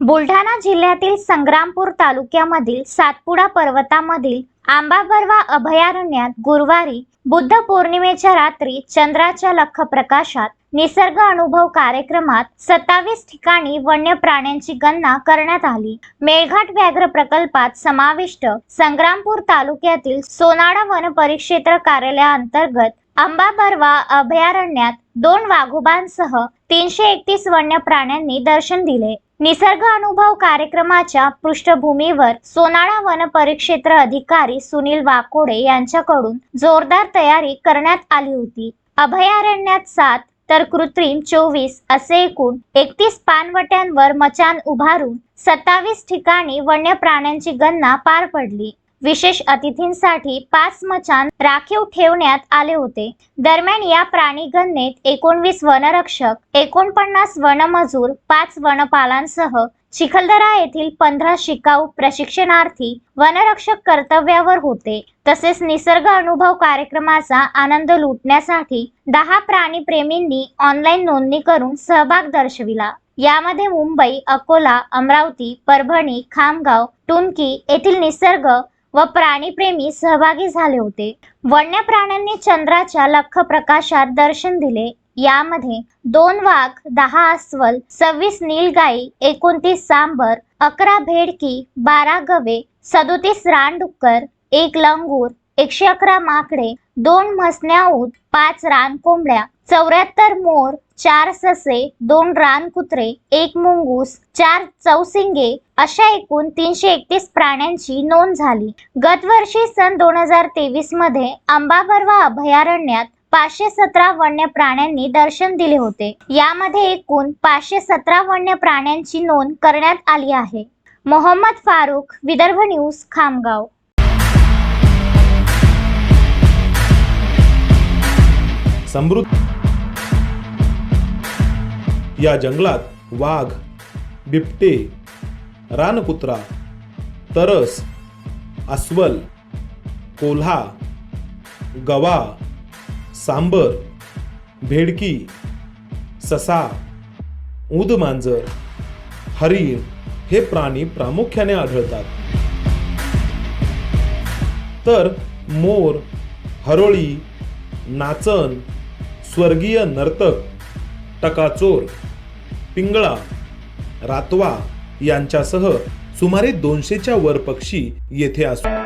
बुलढाणा जिल्ह्यातील संग्रामपूर तालुक्यामधील सातपुडा पर्वतामधील आंबाबर्वा अभयारण्यात गुरुवारी बुद्ध पौर्णिमेच्या रात्री चंद्राच्या लख प्रकाशात निसर्ग अनुभव कार्यक्रमात सत्तावीस ठिकाणी वन्य प्राण्यांची गणना करण्यात आली. मेळघाट व्याघ्र प्रकल्पात समाविष्ट संग्रामपूर तालुक्यातील सोनाडा वन परिक्षेत्र कार्यालयाअंतर्गत अंबाबर्वा अभयारण्यात दोन वाघोबांसह तीनशे एकतीस वन्य प्राण्यांनी दर्शन दिले. निसर्ग अनुभव कार्यक्रमाच्या पृष्ठभूमीवर सोनाळा वन परिक्षेत्र अधिकारी सुनील वाकोडे यांच्याकडून जोरदार तयारी करण्यात आली होती. अभयारण्यात सात तर कृत्रिम चोवीस असे एकूण एकतीस पानवट्यांवर मचान उभारून सत्तावीस ठिकाणी वन्य प्राण्यांची गणना पार पडली. विशेष अतिथींसाठी पाच मचान राखीव ठेवण्यात आले होते. दरम्यान या प्राणी गणनेत एकोणवीस वनरक्षक एकोणपन्नास वनमजूर पाच वनपालांसह चिखलदरा येथील पंधरा शिकाऊ प्रशिक्षणार्थी वनरक्षक कर्तव्यावर होते. तसेच निसर्ग अनुभव कार्यक्रमाचा आनंद लुटण्यासाठी दहा प्राणी प्रेमींनी ऑनलाईन नोंदणी करून सहभाग दर्शविला. यामध्ये मुंबई अकोला अमरावती परभणी खामगाव टुमकी येथील निसर्ग व प्राणीप्रेमी सहभागी झाले होते. वन्य प्राण्यांनी चंद्राच्या लख प्रकाशात दर्शन दिले. यामध्ये दोन वाघ दहा अस्वल सव्वीस नीलगाई एकोणतीस सांबर अकरा भेडकी बारा गवे सदोतीस रानडुक्कर एक लंगूर एकशे अकरा माकडे दोन म्हसण्या ऊत पाच रानकोंबड्या चौऱ्याहत्तर मोर चार ससे दोन रानकुत्रे एक मुंगूस चार चौसिंगे अशा एकूण तीनशे एकतीस प्राण्यांची नोंद झाली. गतवर्षी सन दोन हजार तेवीसमध्ये अंबाबर्वा अभयारण्यात पाचशे सतरा वन्य प्राण्यांनी दर्शन दिले होते. यामध्ये एकूण पाचशे सतरा वन्य प्राण्यांची नोंद करण्यात आली आहे. मोहम्मद फारुख विदर्भ न्यूज खामगाव. समृद्ध. या जंगलात वाघ बिबटे रानकुत्रा तरस अस्वल कोल्हा गवा सांबर भेडकी ससा ऊद मांजर हरिण हे प्राणी प्रामुख्याने आढळतात. तर मोर हरोळी नाचण स्वर्गीय नर्तक टकाचोर पिंगळा रातवा यांच्यासह सुमारे दोनशेच्या वर पक्षी येथे असतात